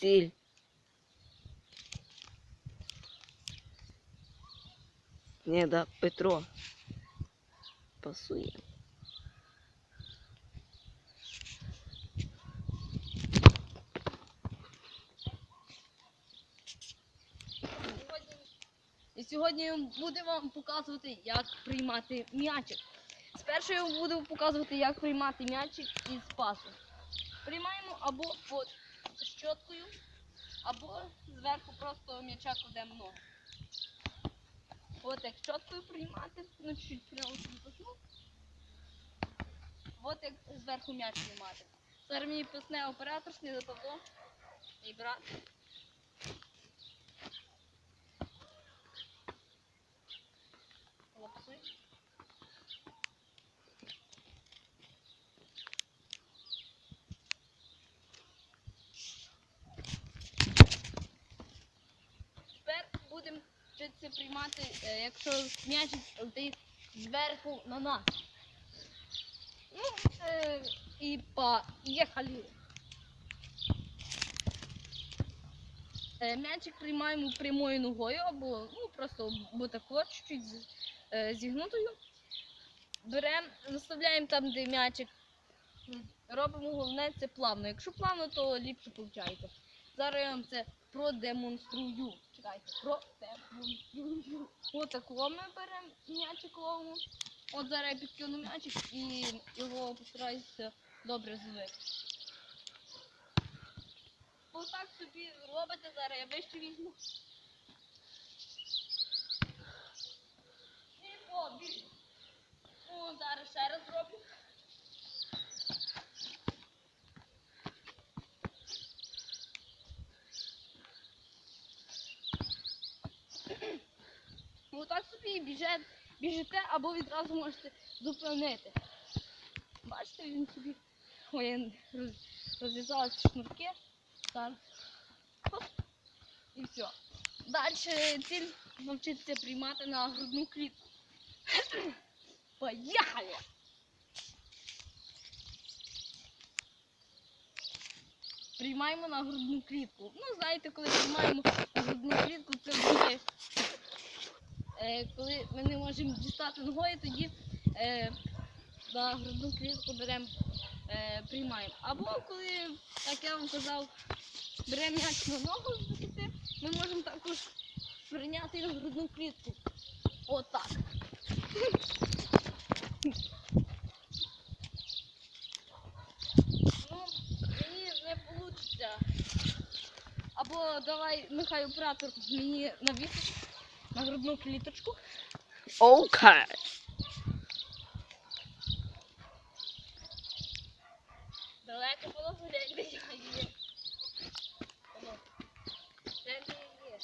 Ціль. Не, да, Петро. Пасує. І сьогодні буду вам показувати, як приймати м'ячик. Спершу я буду показувати, як приймати м'ячик із пасу. Приймаємо або от щоткою, або зверху просто м'яча кладемо ногу. От як щоткою приймати, ну чуть-чуть прямо пасну. От як зверху м'яч приймати. Зараз мені писне оператор, сніде Павло. Мій брат. Лапси. Вчитися приймати, е, якщо м'ячик летить зверху на нас. Ну, е, і поїхали. Е, М'ячик приймаємо прямою ногою або ну, просто або тако, е, зігнутою. Беремо, заставляємо там, де м'ячик. Робимо головне це плавно. Якщо плавно, то ліпше виходить. Зараз я вам це продемонструю. Чекайте, продемонструю. Отако ми беремо м'ячик ловимо. От зараз я підкину м'ячик і його постараюся добре зловити. Отак собі робите зараз, я вище візьму. І побіг. Ну, зараз ще раз зроблю. Отак собі біжете, біжите або відразу можете зупинити. Бачите, він собі. Ой, я роз- розв'язалися шнурки. Зараз. І все. Далі ціль навчитися приймати на грудну клітку. Поїхали! Приймаємо на грудну клітку. Ну, знаєте, коли приймаємо на грудну клітку, це буде, коли ми не можемо дістати ногою, тоді е, на грудну клітку беремо, е, приймаємо. Або коли, як я вам казав, беремо м'яч на ногу ми можемо також прийняти на грудну клітку. Отак. Ну, мені не вийде. Або давай, нехай оператор мені навісить на грудну кліточку. Окей. Далеко було гулять, де я є. Де ти є?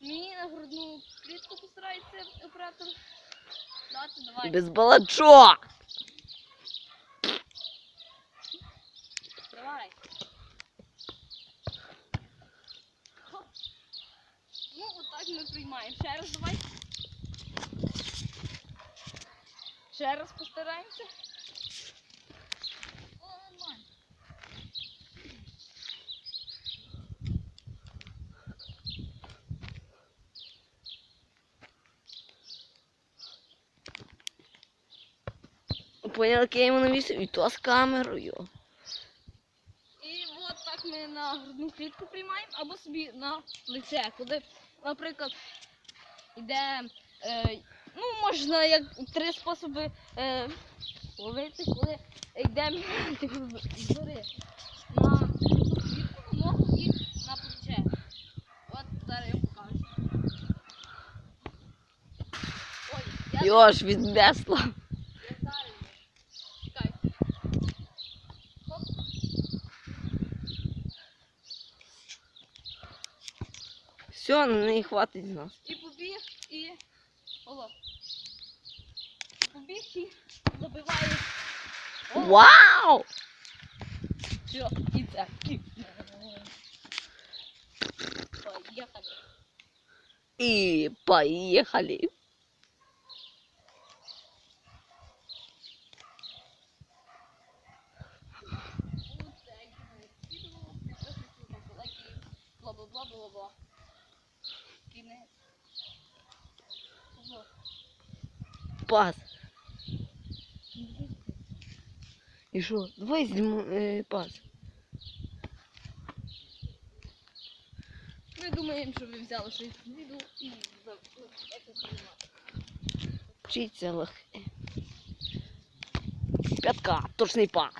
Мені на грудну клітку постарається оператор дати. Давай. Без балачок. Давай. Хоп. Ну, приймаємо. Ще раз давай. Ще раз постараємося. О, нормально. Понял, як я йому навісив, і то з камерою. І от так ми на грудну клітку приймаємо, або собі на лице. Коли, наприклад, йде, е, ну, можна як три способи е, ловити, коли йде грудну клітку, на ногу і на плече. От зараз я покажу. Йош, від Десла. я зараз. Чекайте. Хоп. Все, на неї хватить з нас. І побіг, і. Оло. Побіг і забиває. Вау! Все, і це. І. Поїхали. І поїхали. Оце, Пас. І що? Давай зніму е, пас. Ми думаємо, що ви взяли щось з віду і за- якось знімати. Вчиться легке. П'ятка, точний пас.